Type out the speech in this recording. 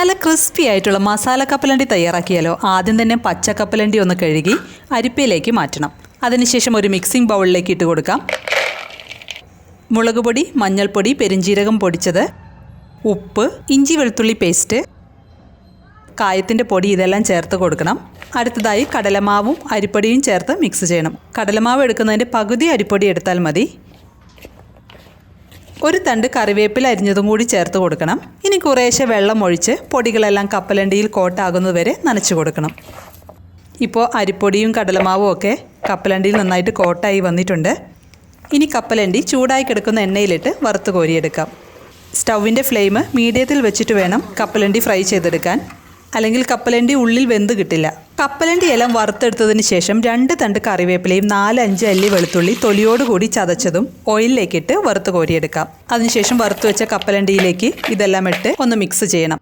നല്ല ക്രിസ്പി ആയിട്ടുള്ള മസാല കപ്പലണ്ടി തയ്യാറാക്കിയാലോ? ആദ്യം തന്നെ പച്ച കപ്പലണ്ടി ഒന്ന് കഴുകി അരിപ്പയിലേക്ക് മാറ്റണം. അതിനുശേഷം ഒരു മിക്സിംഗ് ബൗളിലേക്ക് ഇട്ട് കൊടുക്കാം. മുളക് പൊടി മഞ്ഞൾപ്പൊടി പെരിഞ്ജീരകം പൊടിച്ചത് ഉപ്പ് ഇഞ്ചി വെളുത്തുള്ളി പേസ്റ്റ് കായത്തിന്റെ പൊടി ഇതെല്ലാം ചേർത്ത് കൊടുക്കണം. അടുത്തതായി കടലമാവും അരിപ്പൊടിയും ചേർത്ത് മിക്സ് ചെയ്യണം. കടലമാവ് എടുക്കുന്നതിന്റെ പകുതി അരിപ്പൊടി എടുത്താൽ മതി. ഒരു തണ്ട് കറിവേപ്പില അരിഞ്ഞതും കൂടി ചേർത്ത് കൊടുക്കണം. ഇനി കുറേശ്ശെ വെള്ളം ഒഴിച്ച് പൊടികളെല്ലാം കപ്പലണ്ടിയിൽ കോട്ടാകുന്നതുവരെ നനച്ചു കൊടുക്കണം. ഇപ്പോൾ അരിപ്പൊടിയും കടലമാവും ഒക്കെ കപ്പലണ്ടിയിൽ നന്നായിട്ട് കോട്ടായി വന്നിട്ടുണ്ട്. ഇനി കപ്പലണ്ടി ചൂടായി കിടക്കുന്ന എണ്ണയിലിട്ട് വറുത്ത് കോരിയെടുക്കാം. സ്റ്റൗവിന്റെ ഫ്ലെയിം മീഡിയത്തിൽ വെച്ചിട്ട് വേണം കപ്പലണ്ടി ഫ്രൈ ചെയ്തെടുക്കാൻ. അല്ലെങ്കിൽ കപ്പലണ്ടി ഉള്ളിൽ വെന്ത് കിട്ടില്ല. കപ്പലണ്ടി എല്ലാം വറുത്തെടുത്തതിന് ശേഷം രണ്ട് തണ്ട് കറിവേപ്പിലയും നാല് അഞ്ച് അല്ലി വെളുത്തുള്ളി തൊലിയോട് കൂടി ചതച്ചതും ഓയിലിലേക്കിട്ട് വറുത്ത് കോരിയെടുക്കാം. അതിനുശേഷം വറുത്ത് വെച്ച കപ്പലണ്ടിയിലേക്ക് ഇതെല്ലാം ഇട്ട് ഒന്ന് മിക്സ് ചെയ്യണം.